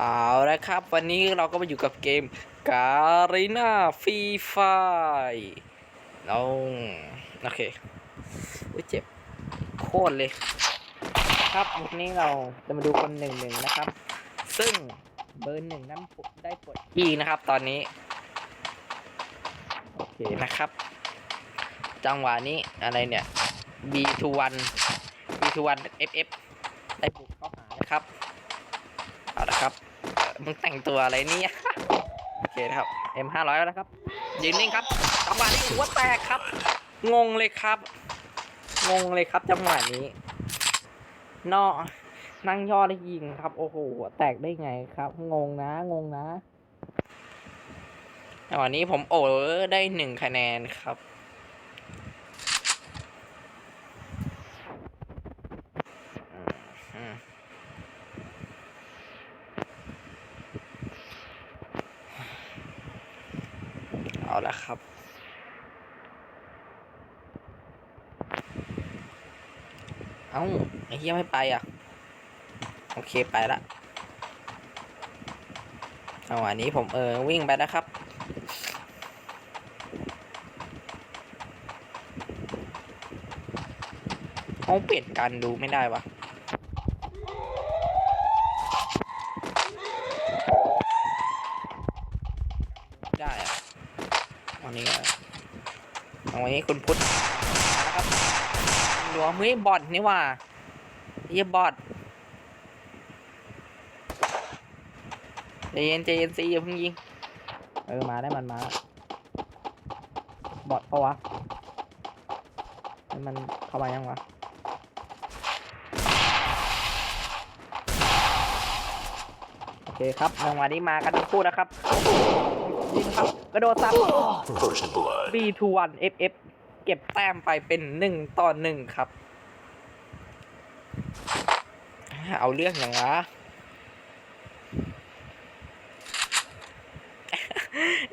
เอาละครับ วันนี้เราก็มาอยู่กับเกมการีนาฟรีไฟเราโอเคอุ้ยเจ็บ โคตรเลย ครับวันนี้เราจะมาดูคนหนึ่งหนึ่งนะครับ ซึ่งเบอร์หนึ่งนั้นได้ปลดที่นะครับ ตอนนี้ โอเคนะครับ จังหวะนี้อะไรเนี่ย B21 B21 FF ได้บุกเข้าหานะครับเอาละครับ มึงแต่งตัวอะไรเนี่ยโอเคนะครับ M 5 0 0 แล้วครับยืนนิ่งครับจังหวะนี้หัวแตกครับ งงเลยครับ งงเลยครับจังหวะนี้นอนั่งย่อได้ยิงครับ โอ้โหแตกได้ไงครับ งงนะ งงนะจังหวะนี้ผมโอ้ได้หนึ่งคะแนนครับ อืมอืม เอาละครับ เอ้าไอ้เหี้ยไม่ไปอะ โอเคไปละเอาอันนี้ผมเออวิ่งไปนะครับห้องเปลี่ยนการดูไม่ได้วะได้อะวันนี้อะเอาวันนี้คุณพุทธ ดูว่าเฮ้ยบอทนี่ว่าเฮียบอทใจเย็นใจเย็นสิอย่าเพิ่งยิง เออมาได้มันมา บอทปะวะให้มันเข้ามายังวะโอเคครับจังหวะนี้มากันทั้งคู่นะครับยิงครับ กระโดดซับ First blood. B21 FF เก็บแต้มไปเป็นหนึ่งต่อหนึ่งครับ เอาเรื่องอย่างวะ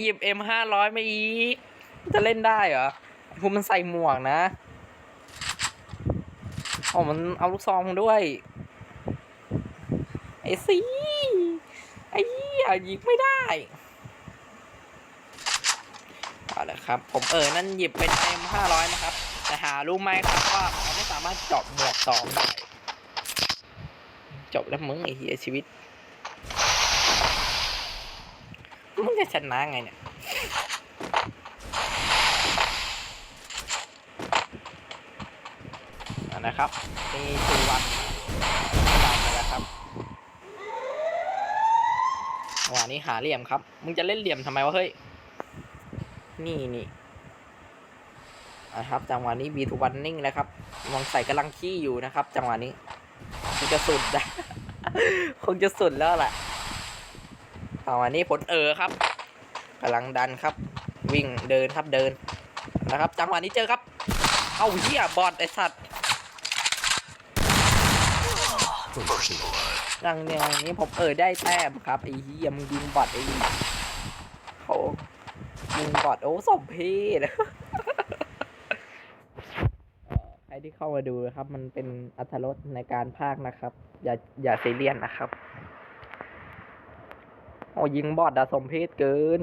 หยิบ M ห้าร้อยมาอีก จะเล่นได้เหรอพวกมันใส่หมวกนะอ๋อมันเอาลูกซองมาด้วย ไอ้สีไอ้เหี้ยยิงไม่ได้ เอาละครับ ผมเออนั่นหยิบเป็น M ห้าร้อยนะครับ แต่หารู้ไหมครับว่าเขาไม่สามารถเจาะหมวกสองได้จบแล้วมึงไอ้เหี้ยชีวิต มึงจะชนะไงเนี่ยนะครับนี่คือวันตามไปแล้วครับจังหวะนี้หาเหลี่ยมครับ มึงจะเล่นเหลี่ยมทำไมวะเฮ้ย นี่นี่นะครับจังหวะนี้บีทูวันนิ่งนะครับมองใส่กำลังขี้อยู่นะครับ จังหวะนี้คงจะสุดนะคงจะสุดแล้วแหละจังหวะนี้ผลเออครับกำลังดันครับ วิ่งเดินครับเดินนะครับ จังหวะนี้เจอครับ เอาเหี้ยบอดไอสัตว์ดังแนวนี้ผมเออได้แต้มครับไอ้เหี้ยมึงยิงบอดไอ้ ยิงบอดโอ้สมเพศเอ่อใครที่เข้ามาดูนะครับ มันเป็นอัธรสในการพากนะครับ อย่าอย่าซีเรียสนะครับ โอ้ยิงบอดดาสมเพศเกิน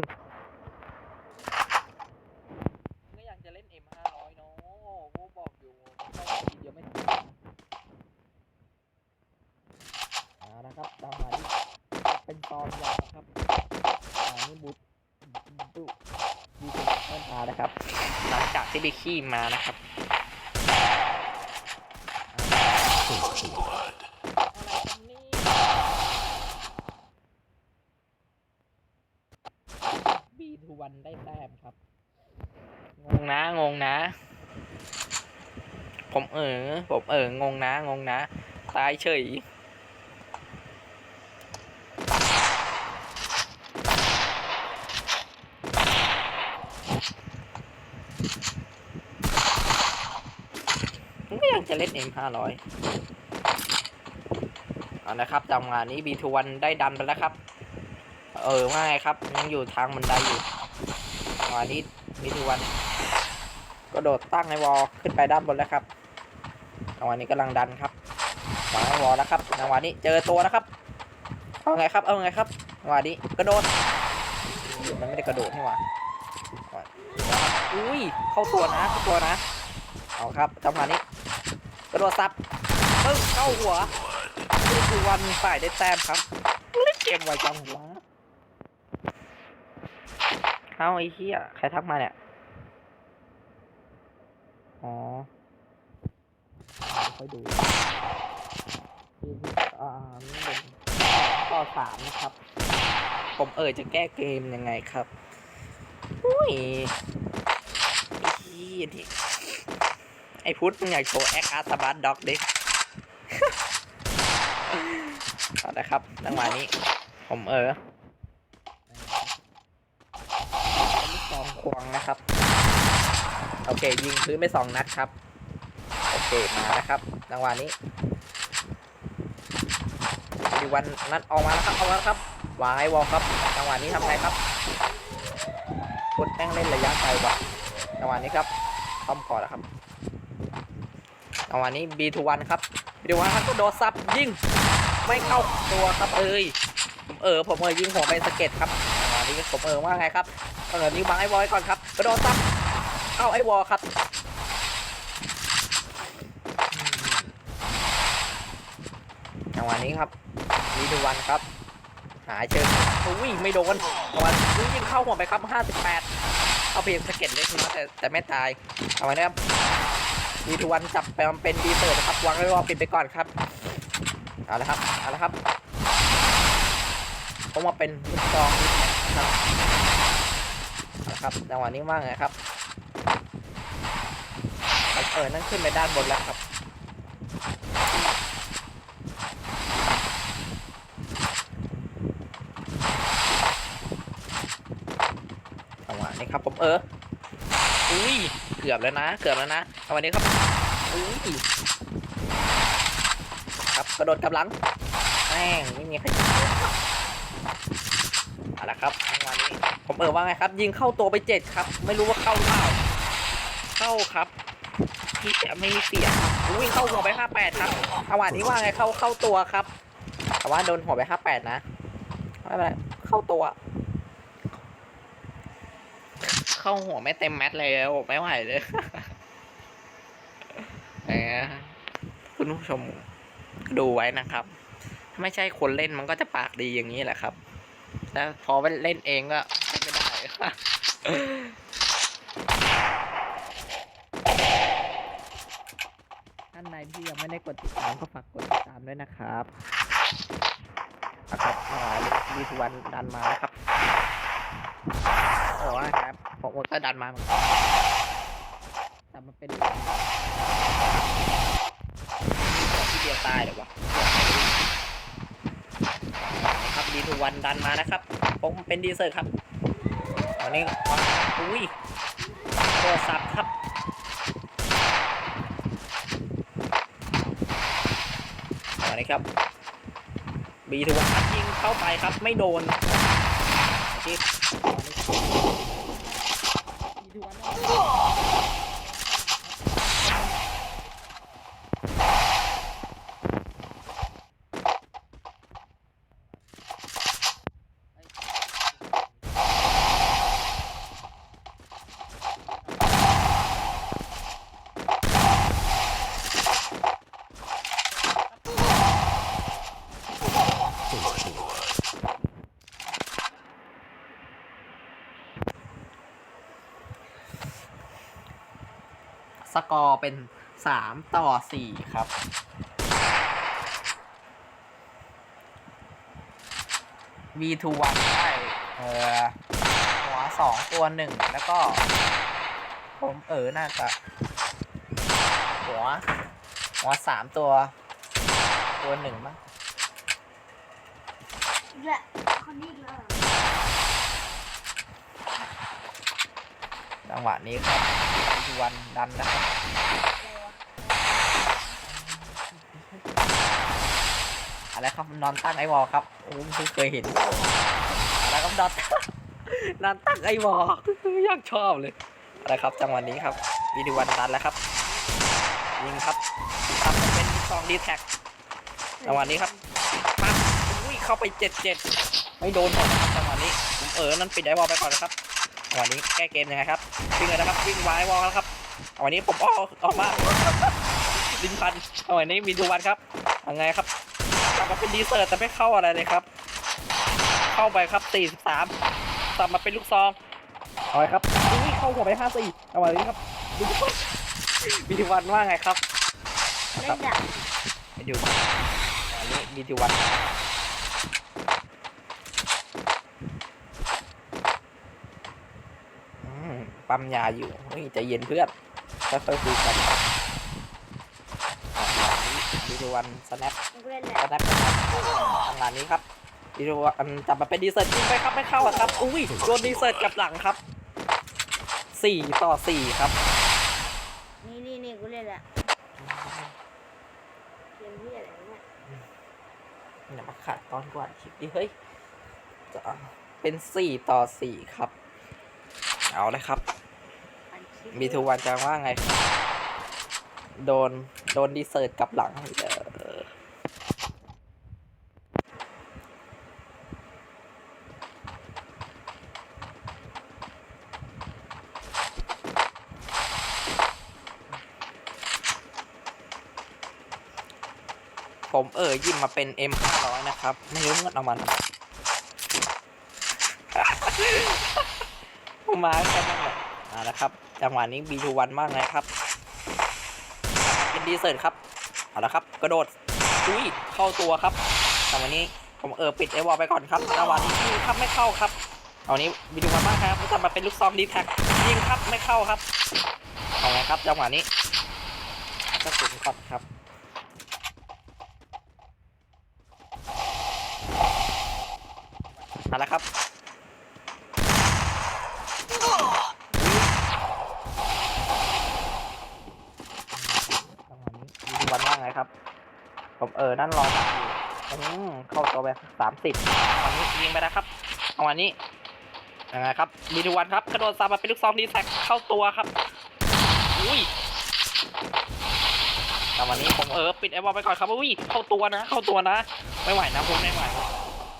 ก็อยากจะเล่น M500 เนาะกูบอกอยู่เดี๋ยวไม่ทันอ่านะครับดาวหาที่เป็นตอนยาวนะครับอ่านี่บุตบุดีเซลเริ่มมานะครับ หลังจากที่ไปขี้ มานะครับ First blood. อะไรกันนี่บีทูวันได้แต้มครับ งงนะ งงนะ ผมเออผมเอองงนะ งงนะ ตายเฉย ผมก็ยังจะ เล่น M ห้าร้อยเอานะครับจังหวะนี้ B21 ได้ดันไปแล้วครับ เออว่าไงครับ ยังอยู่ทางบันไดอยู่จังหวะนี้ B21 ก็โดดตั้งในวอลขึ้นไปด้านบนแล้วครับจังหวะนี้กำลังดันครับวางในวอลแล้วครับจังหวะนี้เจอตัวแล้วครับ เอาไงครับ เอาไงครับจังหวะนี้กระโดด มันไม่ได้กระโดดนี่หว่าอุ้ย เข้าตัวนะ เข้าตัวนะ เอาครับจังหวะนี้ กระโดดซับปึ้งเข้าหัวนี่คือวันฝ่ายได้แต้มครับเล่นเกมไวจังวะเอาไอ้เหี้ยใครทักมาเนี่ย อ๋อค่อยดูอ่านี่เป็นข้อสามนะครับ ผมเอ่ยจะแก้เกมยังไงครับ อุ้ยไอ้เหี้ยนี่ อ้พุทธมึงอยากโชว์แอคอาร์ตบัสด็อกดิเอาละครับจังหวะนี้ ผมเออลูกซองควงนะครับ โอเค ยิงพื้นไปสองนัดครับ โอเค มานะครับจังหวะนี้ดีวันนัดออกมาแล้วครับออกมาแล้วครับวางไอวอลครับจังหวะนี้ทำไงครับพุทธแม่งเล่นระยะไกลว่ะจังหวะนี้ครับต้อมก่อนนะครับ จังหวะนี้ B21 ครับ B21 ครับก็โดดซับยิงไม่เข้าตัวครับเอ้ยเออผมเออยิงหัวไปสเก็ดครับจังหวะนี้ผมเออว่าไงครับเออนี้วางไอ้วอลก่อนครับกระโดดซับเข้าไอ้วอลครับอืมจังหวะนี้ครับมีดูวันครับ หาเจออุ้ยไม่โดนจังหวะนี้ยิงเข้าหัวไปครับ 58 เอาเพียงสเก็ดเล็กน้อยแต่แต่ไม่ตายเอาไว้นะครับ ดีทวันจับไปมันเป็นดีเตอร์นะครับวางไว้วอลปิดไปก่อนครับเอาละครับเอาละครับต้องมาเป็นลูกซองนะครับเอาละครับจังหวะนี้ว่างไงครับเออนั่งขึ้นไปด้านบนแล้วครับ จังหวะนี้ครับผมเออ อุ้ย เกือบแล้วนะ เกือบแล้วนะจังหวะนี้ครับอุ้ยครับกระโดดกับหลังแม่งไม่มีใครยิงเอาละครับจังหวนี้ผมเออว่าไงครับ ยิงเข้าตัวไปเจ็ดครับ ไม่รู้ว่าเข้าหรือเปล่าเข้าครับที่จะไม่มีเสียวิ่งเข้าหัวไปห้าแปดครับจังหวะนี้ว่าไงเข้าเข้าตัวครับ แต่ว่าโดนหัวไปห้าแปดนะไม่เป็นไรเข้าตัว เข้าหัวไม่เต็มแมตช์แล้วไม่ไหวเลยแหมคุณผู้ชมดูไว้นะครับ ถ้าไม่ใช่คนเล่นมันก็จะปากดีอย่างนี้แหละครับแต่พอไปเล่นเองก็ไม่ได้ท่านใดที่ยังไม่ได้กดติดตามก็ฝากกดติดตามด้วยนะครับนะครับมาดีทุวันดันมาแล้วครับโอ้ว่าครับ ผมก็ดันมาเหมือนกันแต่มันเป็นที่เดียวตายเหรอวะนะครับดีทูวันดันมานะครับ ผมเป็นดีเซอร์ครับตอนนี้อุ้ยโทรศัพท์ครับตอนนี้ครับบีทูวันยิงเข้าไปครับไม่โดนที่บีทูวันส กอร์เป็นสามต่อสี่ครับ V2 วันได้เออหัวสองตัวหนึ่งแล้วก็ ผมเออน่าจะ หัว หัวสามตัว ตัวหนึ่งมั้ง และคนนี้อีกแล้วเหรอ จังหวะนี้ครับทุวันดันนะครับอะไรครับนอนตั้งไอวอลครับโอ้เพิ่งเคยเห็นอะไรครับนอนนอนตั้งไอวอลอยากชอบเลยอะไรครับจังหวะนี้ครับวีดีวันดันแล้วครับยิงครับทำเป็นซองดีแท็กจังหวะนี้ครับปั๊บอุ้ยเข้าไปเจ็ดเจ็ดไม่โดนหมดจังหวะนี้ผมเออนั้นปิดไอวอลไปก่อนนะครับ วะนี้แก้เกมยังไงครับวิ่งเลยนะครับวิ่งวายวอลแล้วครับจังหวะนี้ผมออกออกมาลินพันจังหวะนี้มีดูวันครับยังไงครับกลับมาเป็นดีเซอร์แต่ไม่เข้าอะไรเลยครับ เข้าไปครับสี่สิบสามกลับมาเป็นลูกซองเอาไว้ครับนี่เข้าหัวไปห้าสี่จังหวะนี้ครับดูวันมีดูวันว่าไงครับเล่นดักไปดูอันนี้มีดูวันอืม ปั๊มยาอยู่เฮ้ยใจเย็นเพื่อนค่อยๆคุยกันมีดูวันสแนปกูเล่นแหละสแนปทำงานนี้ครับมีดูวันจับมาเป็นดีเซอร์ยิงไปครับไม่เข้าอะครับอุ้ยโดนดีเซอร์กลับหลังครับสี่ต่อสี่ครับ นี่นี่นี่กูเล่นแหละเกมที่อะไรเนี่ยอย่ามาขาดตอนกว่าคลิปดิเฮ้ยจะเป็นสี่ต่อสี่ครับ เอาเลยครับอันคลิป มีทูวันจะว่าไงครับโดน โดนดีเซิร์ตกลับหลังเออผมเออหยิบมาเป็น M 500 นะครับ ไม่รู้เงินเอามันผมมาแค่นั้นแหละเอาละครับ จังหวะนี้ B21 มากเลยครับ เป็นดีเซิร์ตครับ เอาละครับ กระโดดอุ้ยเข้าตัวครับจังหวะนี้ผมเออปิดไอวอลไปก่อนครับจังหวะนี้ยิงครับไม่เข้าครับเอานี้ B21 มากครับไม่ทำมาเป็นลูกซองดีแท็กยิงครับไม่เข้าครับเอาไงครับจังหวะนี้กระสุนก่อนครับเอาละครับ จังหวะนี้มีวันว่าไงครับ ผม เออนั่นรอดักอยู่อืมเข้าตัวไปสามสิบวันนี้ยิงไปนะครับจังหวะนี้ยังไงครับมีทุกวันครับกระโดดซามาเป็นลูกซองดีแท็กเข้าตัวครับอุ้ยจังหวะนี้ผมเออปิดไอ้บอลไปก่อนครับอุ้ยเข้าตัวนะ เข้าตัวนะ ไม่ไหวนะผมไม่ไหว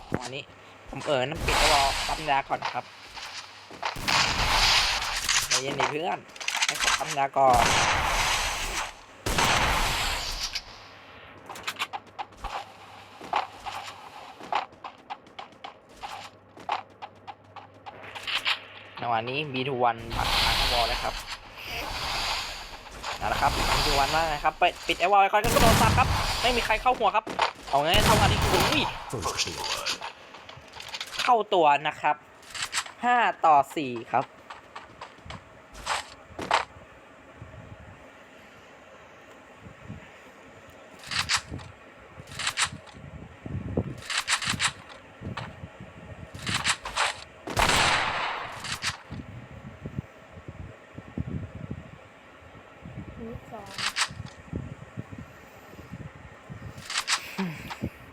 จังหวะนี้ ผมเออนั่นปิดไอ้บอลปั๊มยาก่อนครับใจเย็นดิเพื่อนให้ผมปั๊มยาก่อน จังหวะนี้ B21 ปัดทางวอลนะครับเอาละครับมีทุว่านะครับไปปิดไอวอลไอคอนก็โดนซับครับ ไม่มีใครเข้าหัวครับ เอาไงเท่ากันที่คุณเข้าตัวนะครับ 5 ต่อ 4 ครับ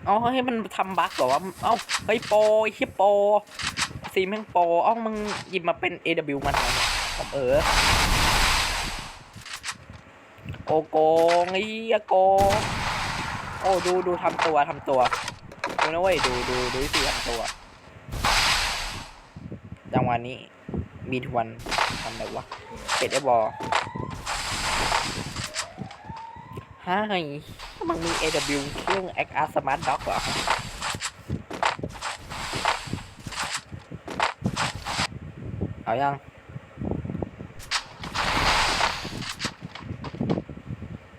อ๋อเฮ้มันทำบั๊กเหรอวะเอ้าเฮ้ยโปรไอ้เฮียโปรซีแม่งโปรเอ้ามึงหยิบมาเป็น AW มาทำเนี่ยผมเออโอโกงไอ้โกงโอ้ดูดูทำตัวทำตัวดูนะเว้ยดูดูดูวิทำตัวจังหวะนี้มีทวนทำอะไรวะเป็ดไอ้บอฮะไง มันมี AW เครื่อง XR Smart Dock เหรอเอายัง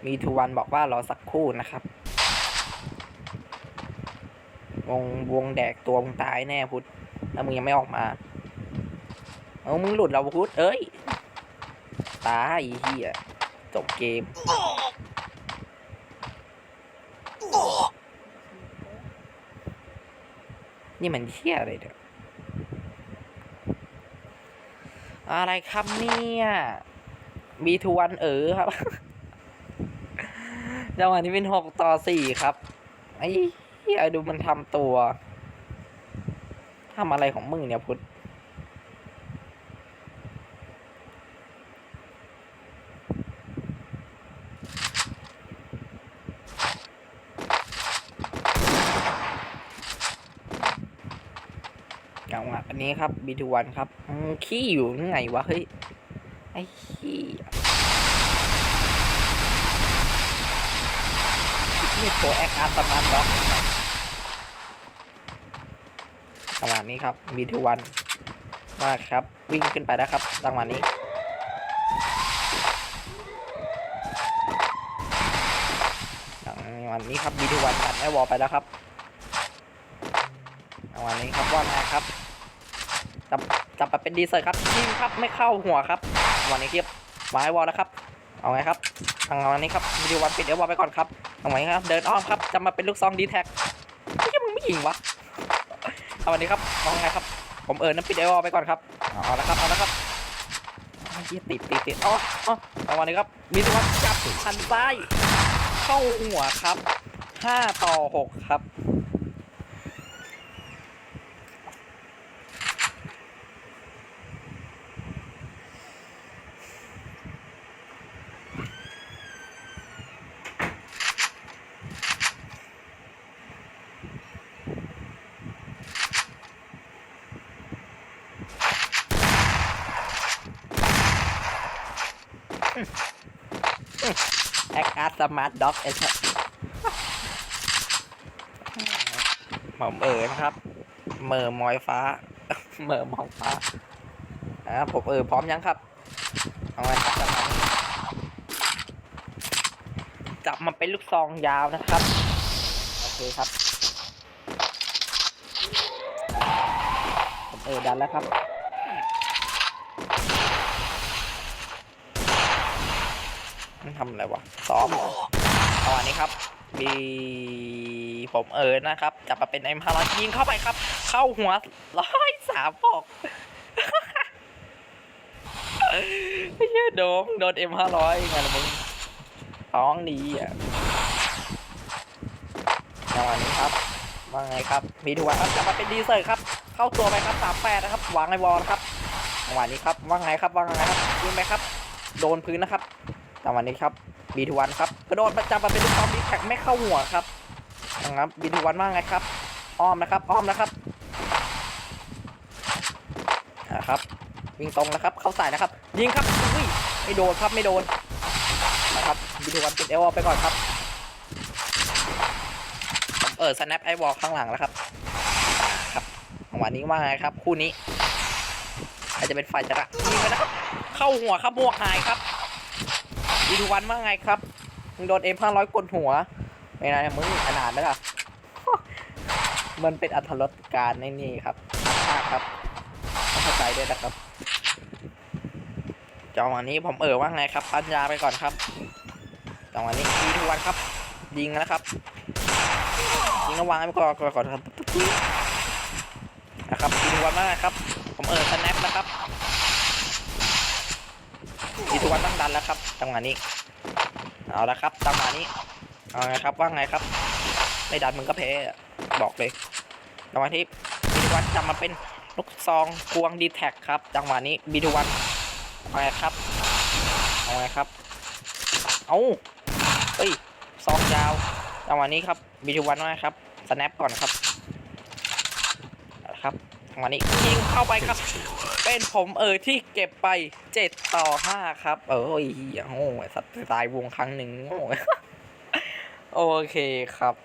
มีทูวันบอกว่ารอสักคู่นะครับ วงวงแดกตัวมึงตายแน่พุทธถ้ามึงยังไม่ออกมา เอามึงหลุดเราพุทธเอ้ย ตายอ้เฮียจบเกม นี่มันเฮียอะไรเด้ออะไรครับเนี่ยมีทวนเออครับจังหวะนี้เป็นหกต่อสี่ครับ ไอ้เหี้ยดูมันทำตัวทำอะไรของมึงเนี่ยพุทธ จังหวะอันนี้ครับบีทูวันครับขี้อยู่ยังไงวะเฮ้ยไอ้ขี้นี่โปรแอคอาร์ตมันด็อกจังหวะนี้ครับบีทูวันมากครับ วิ่งขึ้นไปแล้วครับจังหวะนี้จังวะนี้ครับบีทูวันตัดไอวอลไปแล้วครับจังวะนี้ครับว่าไงครับ จับจับเป็นดีเซอร์ครับยิงครับไม่เข้าหัวครับวันนี้เทียบไม้วอลแล้วครับ เอาไงครับทางวันนี้ครับวิดีโอวันปิดเดี๋ยววอลไปก่อนครับเอาไงครับเดินอ้อมครับจะมาเป็นลูกซองดีแท็กไม่ใช่มึงไม่ยิงวะเอาวันนี้ครับเอาไงครับ ผมเอิญน้ำปิดเดี๋ยววอลไปก่อนครับเอาเอาละครับเอาละครับเอาเหี้ยติดติดติดอ๋ออ๋อวันนี้ครับมีตัวจับชันซ้ายเข้าหัวครับห้าต่อหกครับ แอคอาร์สมาร์ทด็อกไอ้สัสผมเอ๋ยนะครับเหม่อมอยฟ้าเหม่อมองฟ้าอ่าผมเอ๋ยพร้อมยังครับ เอาไงครับจังหวะนี้จับมันเป็นลูกซองยาวนะครับ โอเคครับ ผมเอ๋ยดันแล้วครับ มันทำอะไรวะ ซ้อมเหรอตอนนี้ครับมีผมเอิร์นนะครับจับมาเป็นเอ็มพารายิงเข้าไปครับ เข้าหัวร้อยสามปอกไม่ใช่โดมโดนเอ็มห้าร้อยไงล่ะมึงท้องดีอะจังหวะนี้ครับ ว่าไงครับ มีถูกครับจับมาเป็นดีเซอร์ครับ เข้าตัวไปครับสามแปดนะครับวางในวอลนะครับจังหวะนี้ครับ ว่าไงครับ ว่าไงครับยิงไปครับ โดนพื้นนะครับ จังหวะนี้ครับบีทวันครับกระโดดประจำมาเป็นลูกซองดีแท็กไม่เข้าหัวครับนะครับบีทวันว่าไงครับ อ้อมนะครับ อ้อมนะครับนะครับวิ่งตรงนะครับ เข้าใส่นะครับ ยิงครับอุ้ยไม่โดนครับไม่โดนนะครับบีทวันติดเอวไปก่อนครับเออสแนปไอวอลข้างหลังแล้วครับครับจังหวะนี้ว่าไงครับ คู่นี้ใครจะเป็นฝ่ายชนะยิงไปนะครับเข้าหัวครับบวกหายครับ ดีดูวันว่าไงครับมึงโดนเอ็มห้าร้อยกดหัวไม่นะมึงขนาดไหมล่ะมันเป็นอัธรสการในนี่ครับมากครับเข้าใจด้วยนะครับจังหวะนี้ผมเอ่อว่าไงครับ ปัญญาไปก่อนครับจังหวะนี้ดีทุกวันครับ ยิงแล้วครับยิงระวังไว้ก่อนก่อนครับนะครับดีทุกวันว่าไงครับ ผมเอ่อสแนปนะครับ ดีทุกวันต้องดันแล้วครับจังหวะนี้ เอาละครับจังหวะนี้ เอาไงครับว่าไงครับ ไม่ดันมึงก็แพ้อะบอกเลยจังหวะที่บีทวันจะมาเป็นลูกซองกวงดีแท็กครับ จังหวะนี้บีทวันเอาไงครับเอาไงครับ เอาเฮ้ยซองยาวจังหวะนี้ครับบีทวันว่าไงครับสแนปก่อนครับเอาละครับจังหวะนี้ยิงเข้าไปครับ เป็นผมเออที่เก็บไปเจ็ดต่อห้าครับ เออโอ้ยโง่สัตว์ตายวงครั้งหนึ่งโง่โอเคครับ